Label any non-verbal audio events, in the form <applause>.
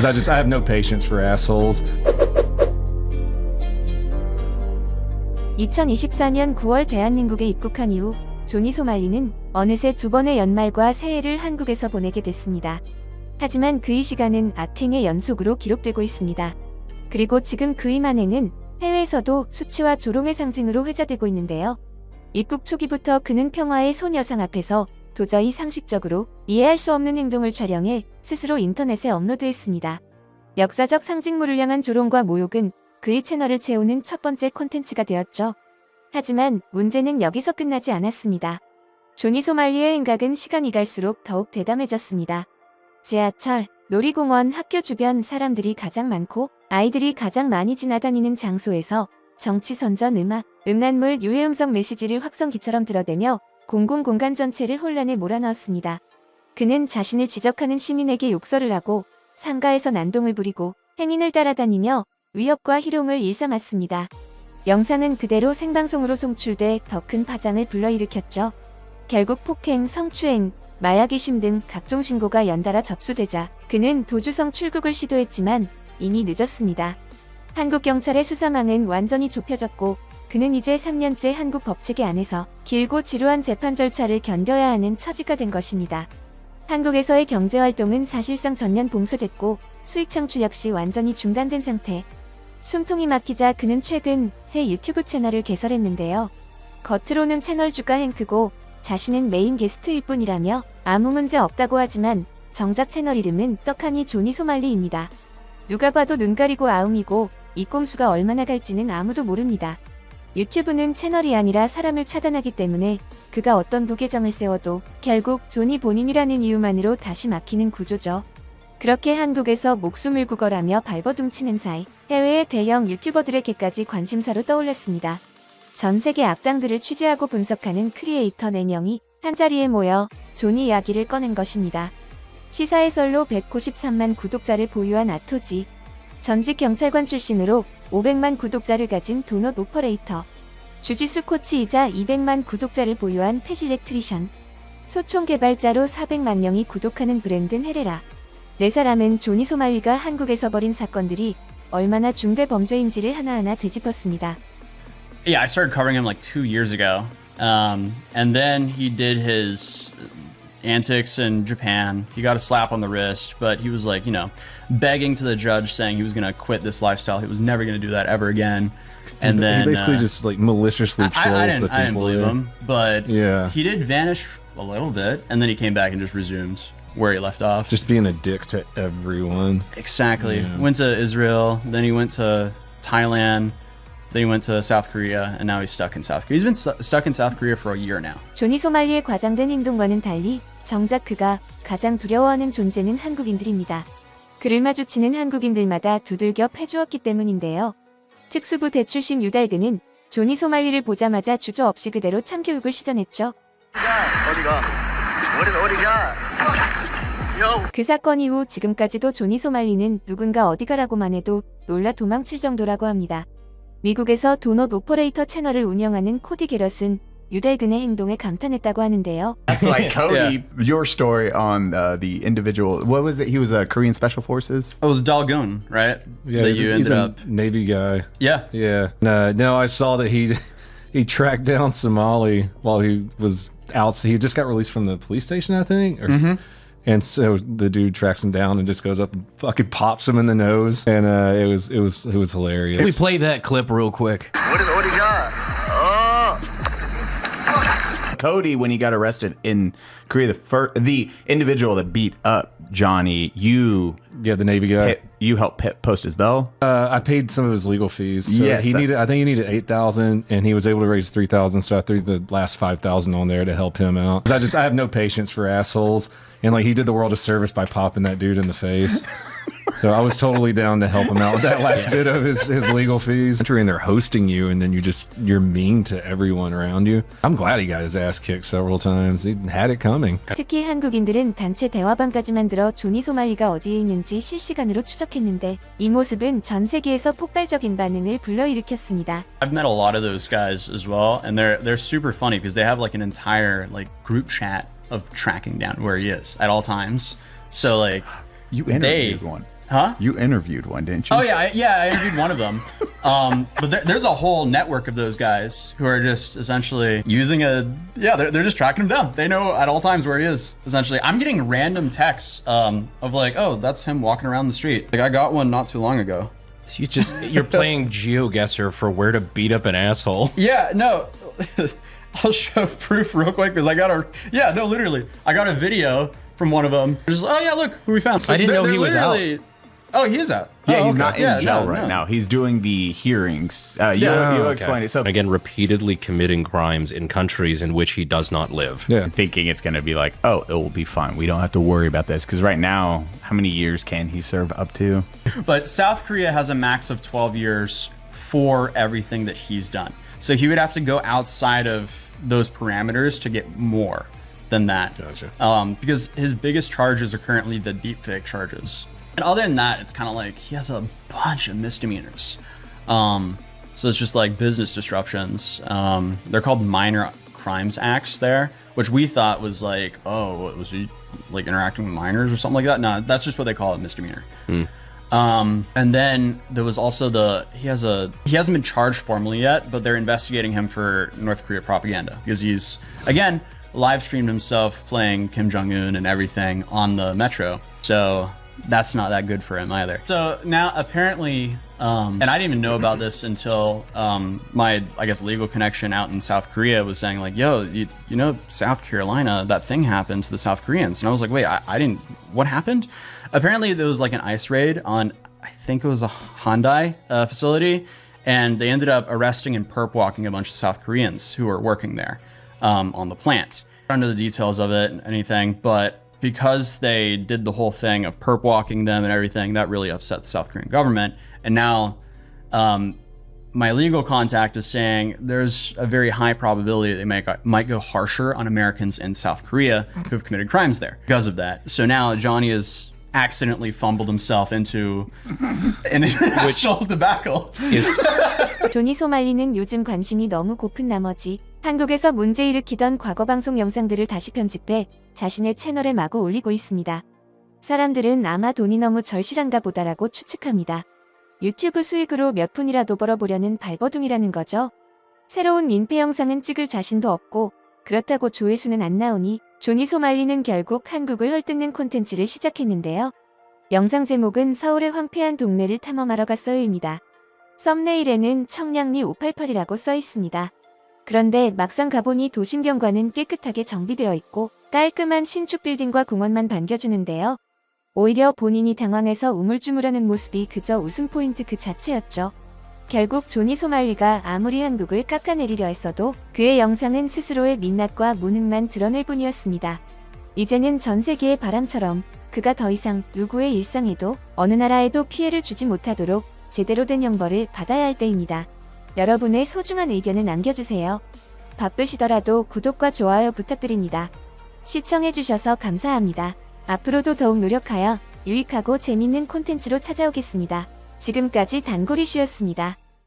I just I have no patience for assholes. 2024년 9월 대한민국에 입국한 이후 조니 소말리는 어느새 두 번의 연말과 새해를 한국에서 보내게 됐습니다. 하지만 그의 시간은 악행의 연속으로 기록되고 있습니다. 그리고 지금 그의 만행은 해외에서도 수치와 조롱의 상징으로 회자되고 있는데요. 입국 초기부터 그는 평화의 소녀상 앞에서 도저히 상식적으로 이해할 수 없는 행동을 촬영해 스스로 인터넷에 업로드했습니다. 역사적 상징물을 향한 조롱과 모욕은 그의 채널을 채우는 첫 번째 콘텐츠가 되었죠. 하지만 문제는 여기서 끝나지 않았습니다. 조니 소말리의 행각은 시간이 갈수록 더욱 대담해졌습니다. 지하철, 놀이공원, 학교 주변 사람들이 가장 많고 아이들이 가장 많이 지나다니는 장소에서 정치 선전 음악, 음란물, 유해 음성 메시지를 확성기처럼 드러대며 공공 공간 전체를 혼란에 몰아넣었습니다. 그는 자신을 지적하는 시민에게 욕설을 하고 상가에서 난동을 부리고 행인을 따라다니며 위협과 희롱을 일삼았습니다. 영상은 그대로 생방송으로 송출돼 더 큰 파장을 불러일으켰죠. 결국 폭행, 성추행, 마약 의심 등 각종 신고가 연달아 접수되자 그는 도주성 출국을 시도했지만 이미 늦었습니다. 한국 경찰의 수사망은 완전히 좁혀졌고 그는 이제 3년째 한국 법체계 안에서 길고 지루한 재판 절차를 견뎌야 하는 처지가 된 것입니다. 한국에서의 경제 활동은 사실상 전면 봉쇄됐고 수익 창출 역시 완전히 중단된 상태. 숨통이 막히자 그는 최근 새 유튜브 채널을 개설했는데요. 겉으로는 채널 주가 행크고 자신은 메인 게스트일 뿐이라며 아무 문제 없다고 하지만 정작 채널 이름은 떡하니 조니 소말리입니다. 누가 봐도 눈 가리고 아웅이고 이 꼼수가 얼마나 갈지는 아무도 모릅니다. 유튜브는 채널이 아니라 사람을 차단하기 때문에 그가 어떤 부계정을 세워도 결국 조니 본인이라는 이유만으로 다시 막히는 구조죠. 그렇게 한국에서 목숨을 구걸하며 발버둥치는 사이 해외의 대형 유튜버들에게까지 관심사로 떠올랐습니다. 전 세계 악당들을 취재하고 분석하는 크리에이터 4명이 한자리에 모여 조니 이야기를 꺼낸 것입니다. 시사해설로 193만 구독자를 보유한 아토지, 전직 경찰관 출신으로 500만 구독자를 가진 도넛 오퍼레이터, 주지수 코치이자 200만 구독자를 보유한 패실렉트리션, 소총 개발자로 400만 명이 구독하는 브랜든 헤레라. 네 사람은 조니 소말리가 한국에서 벌인 사건들이 얼마나 중대 범죄인지를 하나하나 되짚었습니다. Yeah, I started covering him like two years ago. Um, and then he did his antics in Japan. He got a slap on the wrist, but he was like, you know, begging to the judge saying he was going to quit this lifestyle. He was never going to do that ever again. And then he basically uh, just like maliciously trolls I, I the didn't, people. I didn't believe there. him, but Yeah. he did vanish a little bit, and then he came back and just resumed where he left off. Just being a dick to everyone. exactly. Went to Israel, then he went to Thailand, then he went to South Korea, and now he's stuck in South Korea. He's been stu- stuck in South Korea for a year now. 조니 소말리의 과장된 행동과는 달리 정작 그가 가장 두려워하는 존재는 한국인들입니다. 그를 마주치는 한국인들마다 두들겨 패주었기 때문인데요. 특수부 대 출신 유달근은 조니 소말리를 보자마자 주저 없이 그대로 참교육을 시전했죠. 어디가? 어디 어디가? 야, 그 사건 이후 지금까지도 조니 소말리는 누군가 어디 가라고만 해도 놀라 도망칠 정도라고 합니다. 미국에서 도넛 오퍼레이터 채널을 운영하는 코디 게럿은 유달근의 행동에 감탄했다고 하는데요. That's like <laughs> Cody. Yeah. Your story on uh, the individual. What was it? He was a Korean Special Forces. It was Dalgun, right? Yeah, that he's, you a, he's ended a up. Navy guy. Yeah. Yeah. No, no, I saw that he <laughs> he tracked down Somali while he was out. He just got released from the police station, I think. Or, s- Mm-hmm. And so the dude tracks him down and just goes up and fucking pops him in the nose. And uh, it was it was it was hilarious. Can we play that clip real quick? What, is, what got? Oh. Cody, when he got arrested in Korea, the first the individual that beat up Johnny, you yeah, the Navy guy. Pay, you helped pay, post his bail. Uh, I paid some of his legal fees. So yes, he needed. I think he needed eight thousand, and he was able to raise three thousand. So I threw the last five thousand on there to help him out. I just I have no patience for assholes and like he did the world a service by popping that dude in the face. so I was totally down to help him out with that last bit of his his legal fees. And they're hosting you, and then you just you're mean to everyone around you. I'm glad he got his ass kicked several times. He had it coming. 특히 한국인들은 단체 대화방까지 만들어 조니 소말리가 어디에 있는지 실시간으로 추적했는데 이 모습은 전 세계에서 폭발적인 반응을 불러일으켰습니다. I've met a lot of those guys as well, and they're they're super funny because they have like an entire like group chat of tracking down where he is at all times. So like You they interviewed one. Huh? You interviewed one, didn't you? Oh yeah, I, yeah. I interviewed one of them, <laughs> um, but there, there's a whole network of those guys who are just essentially using a yeah. They're, they're just tracking him down. They know at all times where he is. Essentially, I'm getting random texts um, of like, oh, that's him walking around the street. Like I got one not too long ago. You just you're playing <laughs> GeoGuessr for where to beat up an asshole. Yeah, no. <laughs> <laughs> I'll show proof real quick because I got a yeah, no, literally, I got a video from one of them. Just oh yeah, look who we found. I didn't They're- know he they're was out. Oh, he is out. Yeah, Oh, he's okay. not in Yeah, jail no, right no. now. He's doing the hearings. Uh, you Yeah. you Oh, explain it. So Again, repeatedly committing crimes in countries in which he does not live. Yeah. and thinking it's going to be like, oh, it will be fine. We don't have to worry about this because right now, how many years can he serve up to? But South Korea has a max of 12 years for everything that he's done. So he would have to go outside of those parameters to get more than that. Gotcha. Um, because his biggest charges are currently the deepfake charges. And other than that, it's kind of like he has a bunch of misdemeanors. Um, so it's just like business disruptions. Um, they're called minor crimes acts there, which we thought was like, oh, what, was he like interacting with minors or something like that? No, that's just what they call it, misdemeanor. Um, and then there was also the he has a he hasn't been charged formally yet, but they're investigating him for North Korea propaganda because he's again live streamed himself playing Kim Jong Un and everything on the metro. So that's not that good for him either. So now apparently, um, and I didn't even know about this until um, my I guess legal connection out in South Korea was saying like, "Yo, you, you know South Carolina, that thing happened to the South Koreans," and I was like, "Wait, I, I didn't. What happened?" Apparently, there was like an ice raid on I think it was a Hyundai uh, facility, and they ended up arresting and perp walking a bunch of South Koreans who were working there um, on the plant. I don't know the details of it, and anything, but because they did the whole thing of perp walking them and everything, that really upset the South Korean government. And now, um, my legal contact is saying there's a very high probability they might might go harsher on Americans in South Korea who have committed crimes there because of that. So now Johnny has accidentally fumbled himself into an international <laughs> debacle. <laughs> Is 조니 소말리는 요즘 관심이 너무 고픈 나머지 한국에서 문제 일으키던 과거 방송 영상들을 다시 편집해 자신의 채널에 마구 올리고 있습니다. 사람들은 아마 돈이 너무 절실한가 보다라고 추측합니다. 유튜브 수익으로 몇 푼이라도 벌어보려는 발버둥이라는 거죠. 새로운 민폐 영상은 찍을 자신도 없고 그렇다고 조회수는 안 나오니 조니 소말리는 결국 한국을 헐뜯는 콘텐츠를 시작했는데요. 영상 제목은 서울의 황폐한 동네를 탐험하러 갔어요입니다. 썸네일에는 청량리 588이라고 써 있습니다. 그런데 막상 가보니 도심경관은 깨끗하게 정비되어 있고 깔끔한 신축 빌딩과 공원만 반겨주는데요. 오히려 본인이 당황해서 우물쭈물하는 모습이 그저 웃음 포인트 그 자체였죠. 결국 조니 소말리가 아무리 한국을 깎아내리려 했어도 그의 영상은 스스로의 민낯과 무능만 드러낼 뿐이었습니다. 이제는 전 세계의 바람처럼 그가 더 이상 누구의 일상에도 어느 나라에도 피해를 주지 못하도록 제대로 된 형벌을 받아야 할 때입니다. 여러분의 소중한 의견을 남겨주세요. 바쁘시더라도 구독과 좋아요 부탁드립니다. 시청해주셔서 감사합니다. 앞으로도 더욱 노력하여 유익하고 재밌는 콘텐츠로 찾아오겠습니다. 지금까지 단골이슈였습니다.